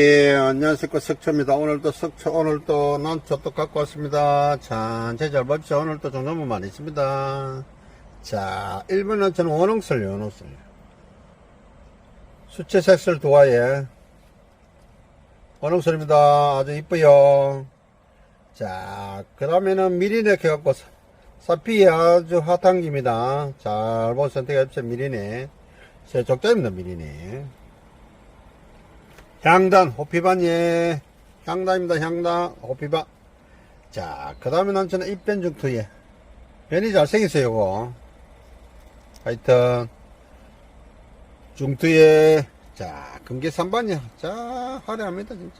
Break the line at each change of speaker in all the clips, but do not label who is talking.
예, 안녕하십니까. 석초입니다. 오늘도 석초, 오늘도 난초 또 갖고 왔습니다. 자, 제잘 봐주세요. 오늘도 종류만 많이 있습니다. 자, 1번은 저는 원홍슬, 원홍슬. 수채색슬 도화에 원홍슬입니다. 아주 이쁘요. 자, 그 다음에는 미리네 해갖고 사피 아주 핫한 김이다. 잘 보고 선택해 주세요. 미리네. 제 적자입니다. 미리네. 향단, 호피반, 예. 향단입니다, 향단, 호피반. 자, 그 다음에 난 저는 입변 중투에. 변이 잘생겼어요, 요거. 하여튼, 중투에, 자, 금계 3반이야. 자, 화려합니다, 진짜.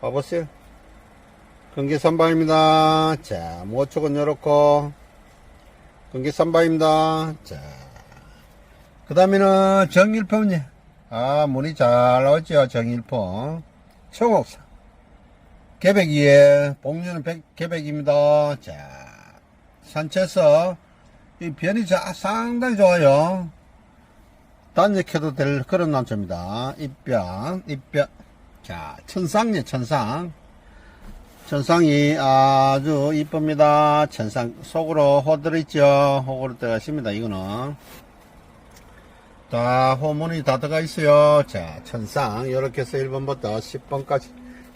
봐보세요. 금계 3반입니다. 자, 모쪽은 요렇고, 금계 3반입니다. 자, 그 다음에는 정일품이 아, 문이 잘 나왔죠, 정일포. 청옥사. 개백이에, 백, 개백입니다. 자, 산채서, 이 변이 자, 상당히 좋아요. 단적해도 될 그런 남자입니다. 입변, 입변. 자, 천상이네, 천상. 천상이 아주 이쁩니다. 천상 속으로 호 들어있죠. 호구로 들어가십니다, 이거는. 자, 호문이 다 들어가 있어요. 자, 천상, 이렇게 해서 1번부터 10번까지.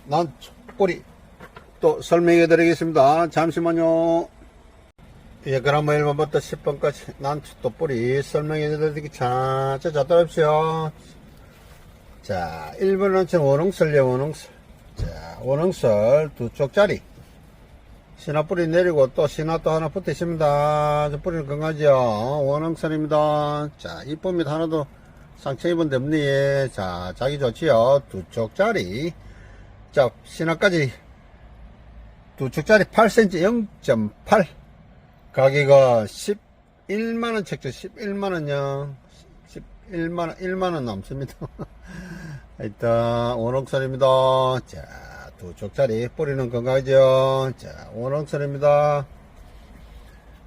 난 꼬리 또 설명해 드리겠습니다. 잠시만요. 예, 그럼 1번부터 10번까지 난또 뿌리 설명해 드리기 자, 자, 자, 따라오십시오. 자, 1번은 저 원흥설요, 원흥설. 자, 원흥설 두 쪽짜리. 신화 뿌리 내리고 또 신화 또 하나 붙어 있습니다. 저 뿌리는 건강하죠. 원흥선입니다. 자, 이쁩니다. 하나도 상처 입은 데 없네. 자, 자기 좋지요. 두 쪽짜리. 자, 신화까지 두 쪽짜리 8cm 0.8. 가격가 11만원 책죠. 11만원요. 11만원, 1만원 남습니다. 일단, 원흥선입니다. 자, 두 쪽짜리 뿌리는 건강하죠. 자, 원홍선입니다.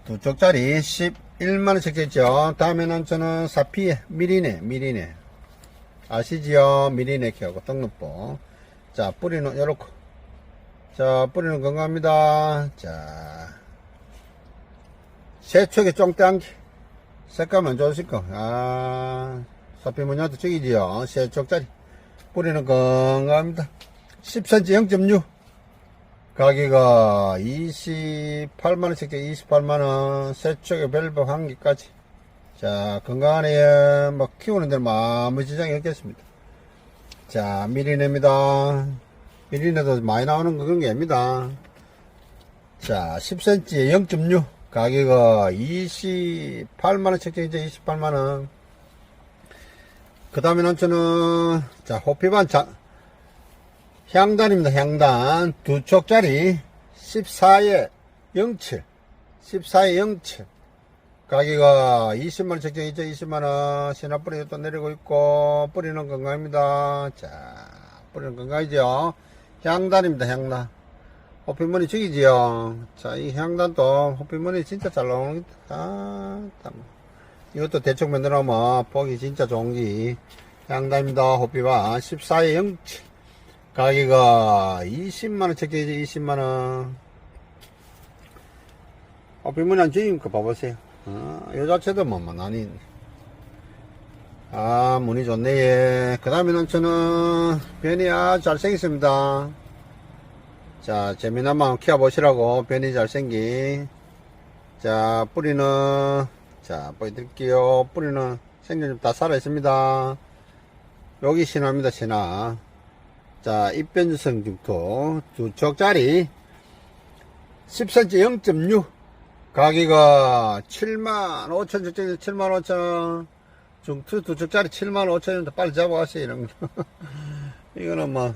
두 쪽짜리 11만원 적혀있죠. 다음에는 저는 사피에 미리네, 미리네. 아시지요? 미리네 키하고 떡잎보. 자, 뿌리는 요렇고. 자, 뿌리는 건강합니다. 자, 세척에 게. 색감은 좋으실까? 아, 사피 문양도 쪽이지요. 세쪽짜리. 뿌리는 건강합니다. 10cm 0.6 가격가 28만원씩 28만원. 세척에 밸브 한 개까지. 자 건강하네 뭐 키우는 데는 아무 지장이 없겠습니다. 자 미리네입니다. 미리네도 많이 나오는 그런 게 아닙니다. 자 10cm에 0.6 가격가 28만원씩 이제 28만원. 그 다음에 난저는 자 호피반 자 향단입니다. 향단. 두 쪽짜리 14에 07 14에 07 가격가 20만원 적정이죠 20만원. 신화 뿌리 또 내리고 있고 뿌리는 건강합니다. 자 뿌리는 건강이죠. 향단입니다 향단. 호피무늬 죽이지요. 자 이 향단도 호피무늬 진짜 잘 나오는 아, 참. 이것도 대충 만들어 놓으면 보기 진짜 좋은기 향단입니다 호피바 14에 07 가격가 20만원 책정이죠 20만원. 아, 빈문이 안 주니까 봐보세요. 아, 요 자체도 뭐, 뭐, 아닌 아 문이 좋네 예. 그 다음에는 저는 변이 아주 잘생겼습니다. 자 재미나만 키워보시라고 변이 잘생긴. 자 뿌리는 자 보여드릴게요. 뿌리는 생전 좀다 살아있습니다. 여기 신화입니다 신화 자, 입변성 중토. 두 쪽짜리. 10cm 0.6 가격가 7만 5천 적정에서 7만 5천. 중투 두 쪽짜리 7만 5천원 빨리 잡아가세요 이런 거. 이거는 뭐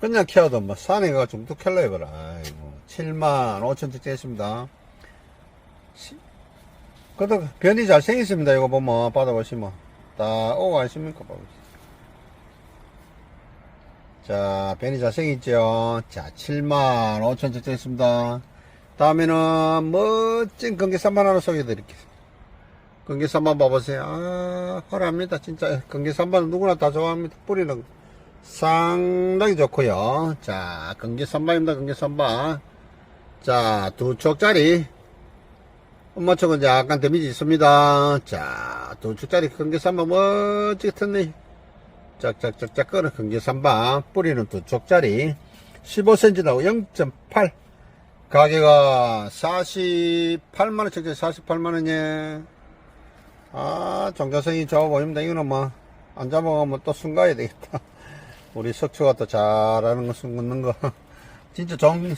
그냥 키워도 뭐 산에 가 중투 캘러 해봐라. 아이고 7만 5천 적정했습니다. 그래도 변이 잘생겼습니다. 이거 보면 받아보시면. 다 오고 아십니까 봐보세요 자, 변이 잘생겼죠? 자, 7만 5천 적정했습니다. 다음에는 멋진 건기산만 하나 소개해드릴게요. 건기산만 봐보세요. 아, 화려합니다. 진짜. 건기산만 누구나 다 좋아합니다. 뿌리는 상당히 좋고요 자 경기 선반입니다 경기 선반 자두 쪽짜리 엄마 이제 약간 데미지 있습니다 자두 쪽짜리 경기 선반 멋지게 텄네 짝짝짝짝 끄는 경기 선반 뿌리는 두 쪽짜리 15cm 나고 0.8 가게가 48만원 적재 48만원에 아 정자성이 좋아 보입니다. 이거는 뭐 안 잡아가면 또 순가야 되겠다. 우리 석초가 또 잘하는 거 숨는 거. 진짜 좋은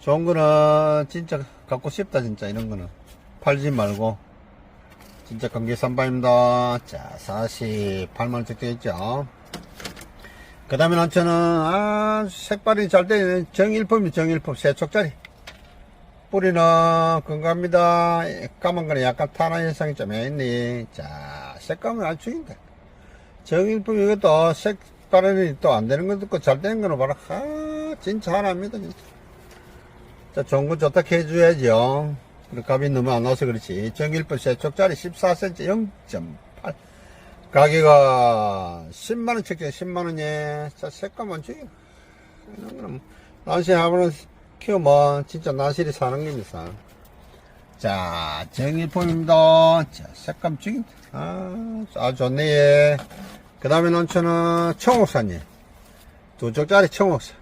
좋은 거는 진짜 갖고 싶다 진짜 이런 거는. 팔지 말고 진짜 경기 선반입니다. 자 48만원 적재 있죠. 그 다음에 난처는 아 색깔이 잘 되는 정일품이 정일품 세촉짜리. 뿌리는 건강합니다. 까만 거는 약간 탄화 현상이 좀 있니 자 색감은 아주 죽인다 정일품 이것도 색깔이 또 안 되는 것도 있고 잘 되는 거는 바로 아 진짜 하나입니다 진짜. 자 좋은 거 좋다 해줘야죠 값이 너무 안 나와서 그렇지. 정일품 세촉짜리 14cm 0.8 가게가 10만원 책정 10만원에. 자 색감만 죽여 이런 거는 나시 하면 키우면 진짜 나실이 사는 겁니다. 자 정일품입니다. 자 색감 죽인다 아, 아주 좋네. 예. 그 다음에 논초는 청옥사님. 두 쪽짜리 청옥사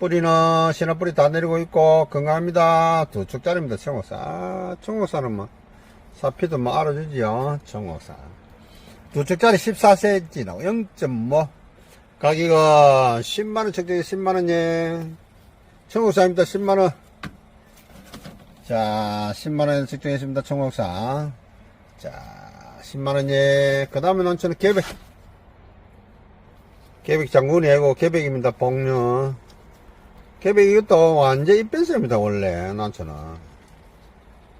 뿌리는 신화뿌리 다 내리고 있고 건강합니다 두 쪽짜리입니다 청옥사 아, 청옥사는 뭐 사피도 뭐 알아주지요. 정옥사. 두 쪽짜리 14cm 나고 0.5. 가격가 10만원 적정이 10만원 예. 청옥사입니다. 10만원. 자, 10만원 적정했습니다. 청옥사. 자, 10만원 예. 그 다음에 논초는 계백. 계백 장군이고 계백입니다. 복류. 계백 이것도 완전 입변세입니다. 원래 논초는.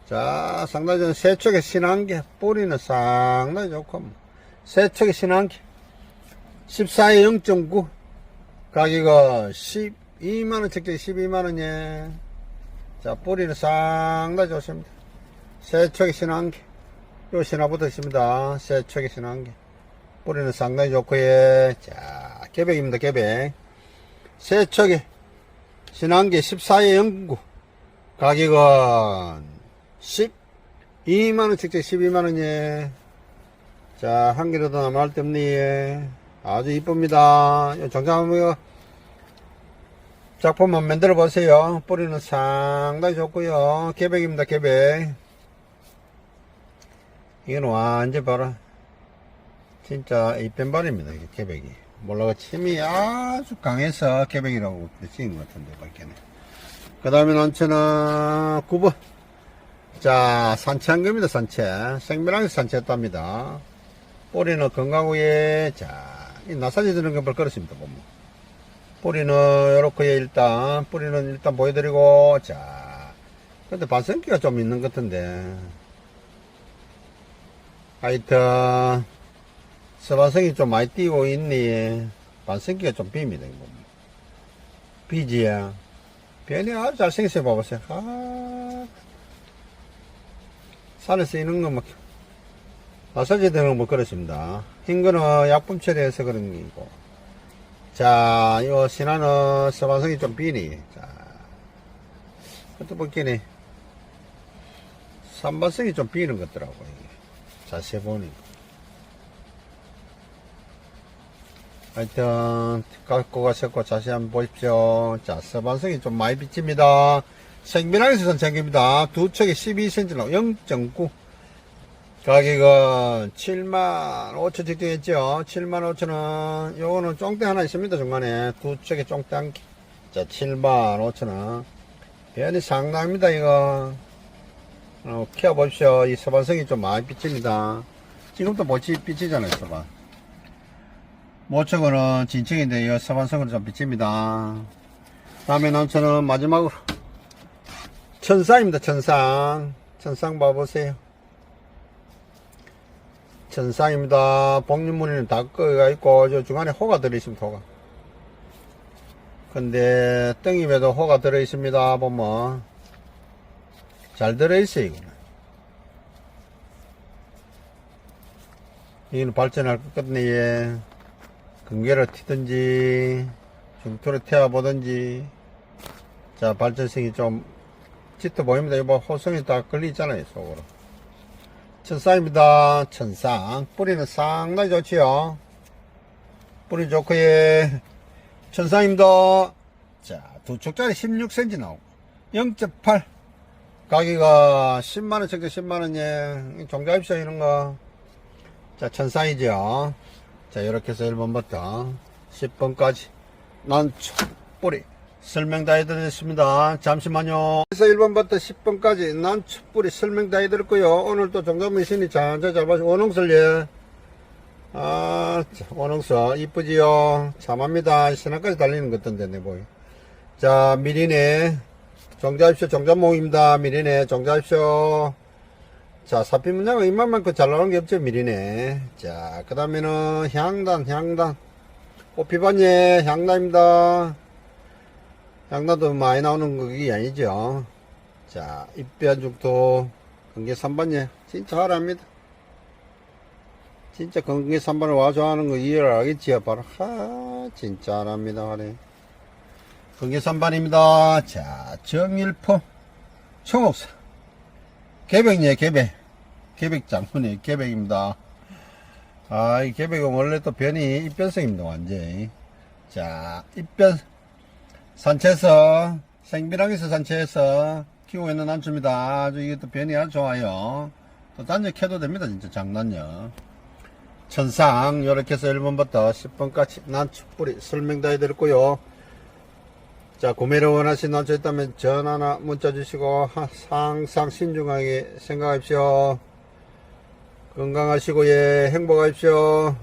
자, 상당히 좀 세척에 신한게, 뿌리는 상당히 좋고, 뭐. 세척에 신한게, 14에 0.9, 가격은 12만원, 적정 12만원에, 자, 뿌리는 상당히 좋습니다. 세척에 신한게, 요 신화부터 있습니다. 세척에 신한게, 뿌리는 상당히 좋고요. 자, 개백입니다, 개백. 세척에 신한게 14에 0.9, 가격은 12만원 직접 12만원이에 자, 한 개라도 남을 데 없니? 아주 이쁩니다. 정장하면 작품 한번 만들어 보세요. 뿌리는 상당히 좋고요. 개백입니다, 개백. 이건 완전 봐라. 진짜 이뺀발입니다, 이게 개백이. 몰라가 침이 아주 강해서 개백이라고 찍은 것 같은데, 밖에는. 그 다음에 난처는 9번. 자, 산채한 겁니다, 산채. 생명하게 산채했답니다. 뿌리는 건강우에, 자, 이 나사지 드는 건벌 그렇습니다, 보면. 뿌리는, 요렇게 일단, 뿌리는 일단 보여드리고, 자. 근데 반성기가 좀 있는 것 같은데. 하여튼, 서반성이 좀 많이 띄고 있니. 반성기가 좀 빕니다, 이거. 비지야. 변이 아주 잘생겼어요, 봐보세요. 아. 산에 쓰이는 거 뭐, 마사지 되는 뭐 그렇습니다. 흰 거는 약품 처리해서 그런 게고. 자, 요 신화는 서반성이 좀 비니. 자, 그것도 보기니. 삼반성이 좀 비는 것 같더라고, 이게. 자세히 보니까. 하여튼, 갖고 가셨고, 자세히 한번 보십시오. 자, 서반성이 좀 많이 비칩니다. 생민항에서 선착입니다. 두 척에 12cm로 0.9. 가격은 7만 5천 직등했죠. 7만 5천 원. 요거는 쫑대 하나 있습니다. 중간에 두 척에 쫑대 한 개. 자, 7만 5천 원. 변이 상당합니다. 이거. 어, 키워보십시오. 이 서반성이 좀 많이 삐집니다. 지금도 못이 삐지잖아요. 서반. 모척은 진층인데 이 서반성으로 좀 삐집니다. 다음에 남처는 마지막으로 천상입니다, 천상. 천상 봐보세요. 천상입니다. 복륜무늬는 다 끄가 있고, 저 중간에 호가 들어있습니다, 호가. 근데, 땡입에도 호가 들어있습니다, 보면. 잘 들어있어요, 이거는. 이거는 발전할 것 같네, 예. 근계를 튀든지 중투를 태워 보든지 자 발전성이 좀 짙어 보입니다. 이거 호성이 다 걸리잖아요 속으로. 천쌍입니다. 천쌍 뿌리는 상당히 좋지요. 뿌리 좋고 예. 천쌍입니다. 자두 쪽짜리 16cm 나오고 0.8 가격가 10만원 정도 10만원 예. 종자입쇼 이런거. 자 천쌍이죠 자 이렇게 해서 1번부터 10번까지. 난 촛불이 설명 다 해드렸습니다. 잠시만요. 그래서 1번부터 10번까지 난 촛불이 설명 다 해드렸고요. 오늘 또 종자미신이 잔자 잘 봐서 원홍설 예. 아, 자, 원홍서 이쁘지요. 참합니다. 신화까지 달리는 것 같던데 내 보이 자 미리네. 정자입쇼 정자몽입니다. 미리네. 정자입쇼 자 사피 문양은 이만만큼 잘 나오는 게 없죠 미리네. 자 그 다음에는 향단 향단. 꽃피반예 향단입니다. 향단도 많이 나오는 그게 아니죠? 자 입변죽도 건계 3번예 진짜 하랍니다. 진짜 건계 3번을 와서 하는 거 이해를 하겠지요 바로. 하 진짜 하랍니다 하네 건계 3번입니다. 자 정일포 청옥사. 개백예 개백 개백 장군의 개백입니다. 아 이 개백은 원래 또 변이 입변성입니다 완전히. 자 입변 산채에서 생비랑에서 산채에서 키우고 있는 난초입니다. 아주 이게 또 변이 아주 좋아요. 또 단지 캐도 됩니다 진짜 장난요. 천상 요렇게 해서 1번부터 10번까지 난초 뿌리 설명 다 해드렸고요. 자, 구매를 원하시는 난초 있다면 전화나 문자 주시고 하- 항상 신중하게 생각하십시오. 건강하시고 예, 행복하십시오.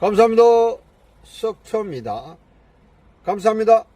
감사합니다. 석초입니다. 감사합니다.